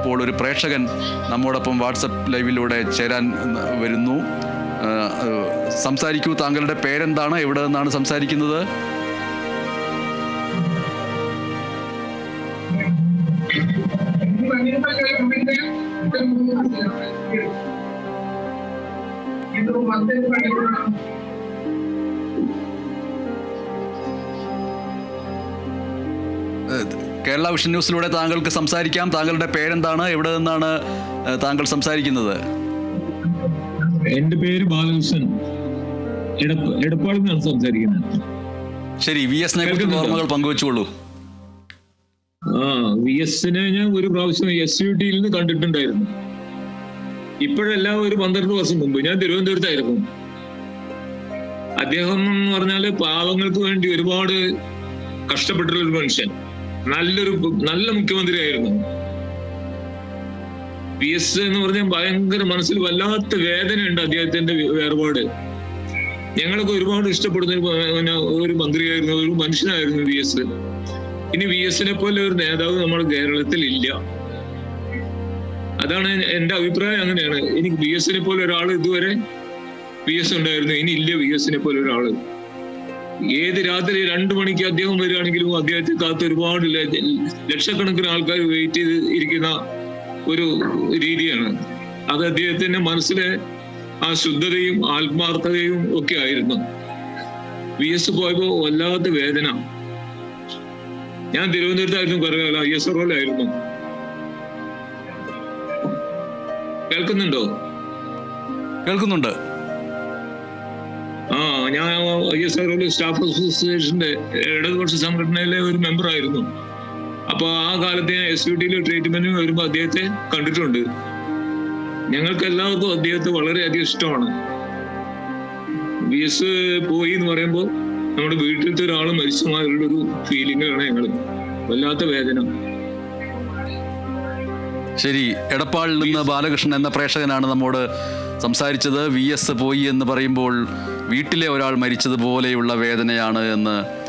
ഇപ്പോൾ ഒരു പ്രേക്ഷകൻ നമ്മോടൊപ്പം വാട്സപ്പ് ലൈവിലൂടെ ചേരാൻ വരുന്നു. സംസാരിക്കൂ താങ്കളുടെ പേരെന്താണ്? എവിടെ നിന്നാണ് സംസാരിക്കുന്നത്? ಇದು കേരള വിഷൻ ന്യൂസിലൂടെ താങ്കൾക്ക് സംസാരിക്കാം. താങ്കളുടെ പേരെന്താണ്? എവിടെ നിന്നാണ് താങ്കൾ സംസാരിക്കുന്നത്? എന്റെ പേര് ബാലകൃഷ്ണൻ. എടപ്പ എടപ്പാളിൽ നിന്നാണ് സംസാരിക്കുന്നത്. ശരി വി എസിനെ കുറിച്ച്? ഓർമ്മകൾ പങ്കുവെച്ചോളൂ ആ വി എസിനെ ഞാൻ ഒരു പ്രാവശ്യം എസ് യു ടിയിൽ നിന്ന് കണ്ടിട്ടുണ്ടായിരുന്നു. ഇപ്പോഴെല്ലാം ഒരു പന്ത്രണ്ട് വർഷം മുമ്പ്. ഞാൻ തിരുവനന്തപുരത്തായിരുന്നു. അദ്ദേഹം എന്ന് പറഞ്ഞാൽ പാവങ്ങൾക്ക് വേണ്ടി ഒരുപാട് കഷ്ടപ്പെട്ടിട്ടുള്ള ഒരു മനുഷ്യൻ. നല്ലൊരു നല്ല മുഖ്യമന്ത്രിയായിരുന്നു. പി എസ് എന്ന് പറഞ്ഞാൽ ഭയങ്കര മനസ്സിൽ വല്ലാത്ത വേദനയുണ്ട് അദ്ദേഹത്തിന്റെ വേർപാട്. ഞങ്ങളൊക്കെ ഒരുപാട് ഇഷ്ടപ്പെടുന്ന ഒരു മന്ത്രിയായിരുന്നു ഒരു മനുഷ്യനായിരുന്നു വി എസ് ഇനി വി എസിനെ പോലെ ഒരു നേതാവ് നമ്മുടെ കേരളത്തിൽ ഇല്ല അതാണ് എന്റെ അഭിപ്രായം അങ്ങനെയാണ്. എനിക്ക് വി എസിനെ പോലെ ഒരാൾ ഇതുവരെ വി എസ് ഉണ്ടായിരുന്നു. ഇനി ഇല്ല വി എസിനെ പോലെ ഒരാൾ. ഏത് രാത്രി രണ്ടു മണിക്ക് അദ്ദേഹം വരികയാണെങ്കിലും അദ്ദേഹത്തെ കാത്ത് ഒരുപാട് ലക്ഷക്കണക്കിന് ആൾക്കാർ വെയിറ്റ് ചെയ്ത് ഇരിക്കുന്ന ഒരു രീതിയാണ്. അത് അദ്ദേഹത്തിന്റെ മനസ്സിലെ ആ ശുദ്ധതയും ആത്മാർത്ഥതയും ഒക്കെ ആയിരുന്നു. വി എസ് പോയപ്പോ വല്ലാത്ത വേദന. ഞാൻ തിരുവനന്തപുരത്തായിരുന്നു കുറെ കാലം ഐ എസ് ആയിരുന്നു കേൾക്കുന്നുണ്ടോ? കേൾക്കുന്നുണ്ട്. ആ ഞാൻ ഐ എസ് ആർ സ്റ്റാഫ് അസോസിയേഷന്റെ ഇടതുപക്ഷ സംഘടനയിലെ ഒരു മെമ്പർ ആയിരുന്നു. അപ്പൊ ആ കാലത്ത് ഞാൻ എസ് യു ടിയിലെ ട്രീറ്റ്മെന്റിന് വരുമ്പോൾ അദ്ദേഹത്തെ കണ്ടിട്ടുണ്ട്. ഞങ്ങൾക്ക് എല്ലാവർക്കും അദ്ദേഹത്തെ വളരെയധികം ഇഷ്ടമാണ്. വി എസ് പോയി എന്ന് പറയുമ്പോൾ നമ്മുടെ വീട്ടിലത്തെ ഒരാൾ മരിച്ചമാരുള്ള ഒരു ഫീലിംഗാണ് ഞങ്ങൾ വല്ലാത്ത വേദന. ശരി എടപ്പാളിൽ നിന്ന് ബാലകൃഷ്ണൻ എന്ന പ്രേക്ഷകനാണ് നമ്മോട് സംസാരിച്ചത്. വി എസ് പോയി എന്ന് പറയുമ്പോൾ വീട്ടിലെ ഒരാൾ മരിച്ചതുപോലെയുള്ള വേദനയാണ് എന്ന്